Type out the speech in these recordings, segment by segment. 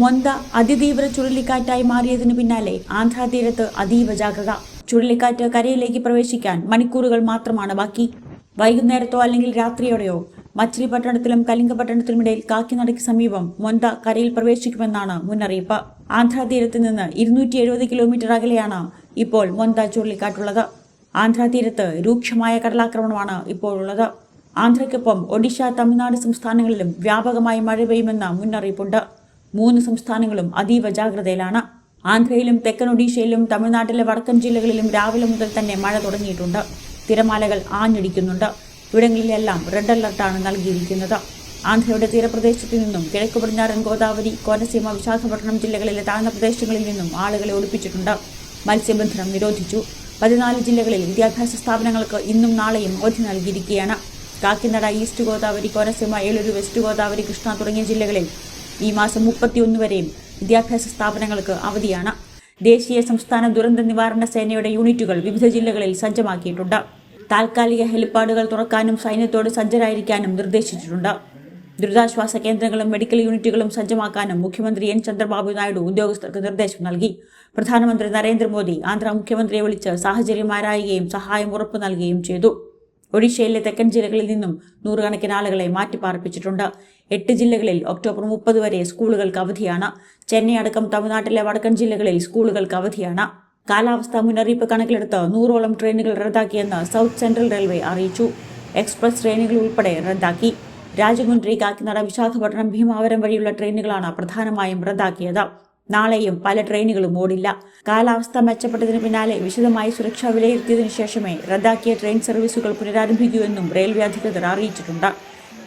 മൊന്ത അതിതീവ്ര ചുഴലിക്കാറ്റായി മാറിയതിനു പിന്നാലെ ആന്ധ്രാതീരത്ത് അതീവ ജാഗ്രത. ചുഴലിക്കാറ്റ് കരയിലേക്ക് പ്രവേശിക്കാൻ മണിക്കൂറുകൾ മാത്രമാണ് ബാക്കി. വൈകുന്നേരത്തോ അല്ലെങ്കിൽ രാത്രിയോടെയോ മച്ചിലിപട്ടണത്തിലും കലിംഗപട്ടണത്തിലുമിടയിൽ കാക്കിനടയ്ക്ക് സമീപം മൊന്ത കരയിൽ പ്രവേശിക്കുമെന്നാണ് മുന്നറിയിപ്പ്. ആന്ധ്രാതീരത്ത് നിന്ന് ഇരുന്നൂറ്റി എഴുപത് കിലോമീറ്റർ അകലെയാണ് ഇപ്പോൾ മൊന്ത ചുഴലിക്കാറ്റുള്ളത്. ആന്ധ്രാതീരത്ത് രൂക്ഷമായ കടലാക്രമണമാണ് ഇപ്പോഴുള്ളത്. ആന്ധ്രയ്ക്കൊപ്പം ഒഡീഷ തമിഴ്നാട് സംസ്ഥാനങ്ങളിലും വ്യാപകമായി മഴ പെയ്യുമെന്ന മുന്നറിയിപ്പുണ്ട്. മൂന്ന് സംസ്ഥാനങ്ങളും അതീവ ജാഗ്രതയിലാണ്. ആന്ധ്രയിലും തെക്കൻ ഒഡീഷയിലും തമിഴ്നാട്ടിലെ വടക്കൻ ജില്ലകളിലും രാവിലെ മുതൽ തന്നെ മഴ തുടങ്ങിയിട്ടുണ്ട്. തിരമാലകൾ ആഞ്ഞടിക്കുന്നുണ്ട്. ഇവിടങ്ങളിലെല്ലാം റെഡ് അലർട്ടാണ് നൽകിയിരിക്കുന്നത്. ആന്ധ്രയുടെ തീരപ്രദേശത്തു നിന്നും കിഴക്ക് പടിഞ്ഞാറൻ ഗോദാവരി കോനസീമ വിശാഖപട്ടണം ജില്ലകളിലെ താഴ്ന്ന പ്രദേശങ്ങളിൽ നിന്നും ആളുകളെ ഒളിപ്പിച്ചിട്ടുണ്ട്. മത്സ്യബന്ധനം നിരോധിച്ചു. പതിനാല് ജില്ലകളിൽ വിദ്യാഭ്യാസ സ്ഥാപനങ്ങൾക്ക് ഇന്നും നാളെയും അവധി നൽകിയിരിക്കുകയാണ്. കാക്കിനട ഈസ്റ്റ് ഗോദാവരി കോനസീമ ഏലൂരു വെസ്റ്റ് ഗോദാവരി കൃഷ്ണ തുടങ്ങിയ ജില്ലകളിൽ ഈ മാസം മുപ്പത്തിയൊന്ന് വരെയും വിദ്യാഭ്യാസ സ്ഥാപനങ്ങൾക്ക് അവധിയാണ്. ദേശീയ സംസ്ഥാന ദുരന്ത നിവാരണ സേനയുടെ യൂണിറ്റുകൾ വിവിധ ജില്ലകളിൽ സജ്ജമാക്കിയിട്ടുണ്ട്. താൽക്കാലിക ഹെലിപ്പാഡുകൾ തുറക്കാനും സൈന്യത്തോട് സജ്ജരായിരിക്കാനും നിർദ്ദേശിച്ചിട്ടുണ്ട്. ദുരിതാശ്വാസ കേന്ദ്രങ്ങളും മെഡിക്കൽ യൂണിറ്റുകളും സജ്ജമാക്കാനും മുഖ്യമന്ത്രി എൻ. ചന്ദ്രബാബു നായിഡു ഉദ്യോഗസ്ഥർക്ക് നിർദ്ദേശം നൽകി. പ്രധാനമന്ത്രി നരേന്ദ്രമോദി ആന്ധ്ര മുഖ്യമന്ത്രിയെ വിളിച്ച് സാഹചര്യം ആരായുകയും സഹായം ഉറപ്പു നൽകുകയും ചെയ്തു. ഒഡീഷയിലെ തെക്കൻ ജില്ലകളിൽ നിന്നും നൂറുകണക്കിന് ആളുകളെ മാറ്റിപ്പാർപ്പിച്ചിട്ടുണ്ട്. എട്ട് ജില്ലകളിൽ ഒക്ടോബർ മുപ്പത് വരെ സ്കൂളുകൾക്ക് അവധിയാണ്. ചെന്നൈ അടക്കം തമിഴ്നാട്ടിലെ വടക്കൻ ജില്ലകളിൽ സ്കൂളുകൾക്ക് അവധിയാണ്. കാലാവസ്ഥാ മുന്നറിയിപ്പ് കണക്കിലെടുത്ത് നൂറോളം ട്രെയിനുകൾ റദ്ദാക്കിയെന്ന് സൗത്ത് സെൻട്രൽ റെയിൽവേ അറിയിച്ചു. എക്സ്പ്രസ് ട്രെയിനുകൾ ഉൾപ്പെടെ റദ്ദാക്കി. രാജമുന്ദ്രി കാക്കിനട വിശാഖപട്ടണം ഭീമാവരം വഴിയുള്ള ട്രെയിനുകളാണ് പ്രധാനമായും റദ്ദാക്കിയത്. നാളെയും പല ട്രെയിനുകളും ഓടില്ല. കാലാവസ്ഥ മെച്ചപ്പെട്ടതിന് പിന്നാലെ വിശദമായി സുരക്ഷ വിലയിരുത്തിയതിനു ശേഷമേ റദ്ദാക്കിയ ട്രെയിൻ സർവീസുകൾ പുനരാരംഭിക്കൂ എന്നും റെയിൽവേ അധികൃതർ അറിയിച്ചിട്ടുണ്ട്.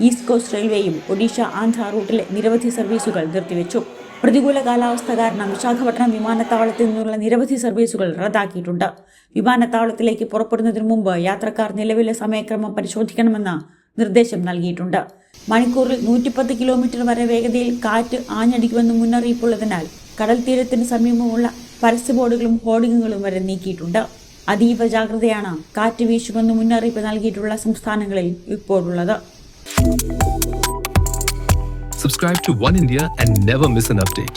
ഈസ്റ്റ് കോസ്റ്റ് റെയിൽവേയും ഒഡീഷ ആന്ധ്ര റൂട്ടിലെ നിരവധി സർവീസുകൾ നിർത്തിവെച്ചു. പ്രതികൂല കാലാവസ്ഥ കാരണം വിശാഖപട്ടണം വിമാനത്താവളത്തിൽ നിന്നുള്ള നിരവധി സർവീസുകൾ റദ്ദാക്കിയിട്ടുണ്ട്. വിമാനത്താവളത്തിലേക്ക് പുറപ്പെടുന്നതിന് മുമ്പ് യാത്രക്കാർ നിലവിലെ സമയക്രമം പരിശോധിക്കണമെന്ന് നിർദ്ദേശം നൽകിയിട്ടുണ്ട്. മണിക്കൂറിൽ നൂറ്റിപ്പത്ത് കിലോമീറ്റർ വരെ വേഗതയിൽ കാറ്റ് ആഞ്ഞടിക്കുമെന്ന് മുന്നറിയിപ്പുള്ളതിനാൽ കടൽ തീരത്തിന് സമീപമുള്ള പരസ്യ ബോർഡുകളും ഹോർഡിങ്ങുകളും വരെ നീക്കിയിട്ടുണ്ട് അതീവ ജാഗ്രതയാണ് കാറ്റ് വീശുമെന്ന് മുന്നറിയിപ്പ് നൽകിയിട്ടുള്ള സംസ്ഥാനങ്ങളിൽ ഇപ്പോഴുള്ളത് Subscribe to One India and never miss an update.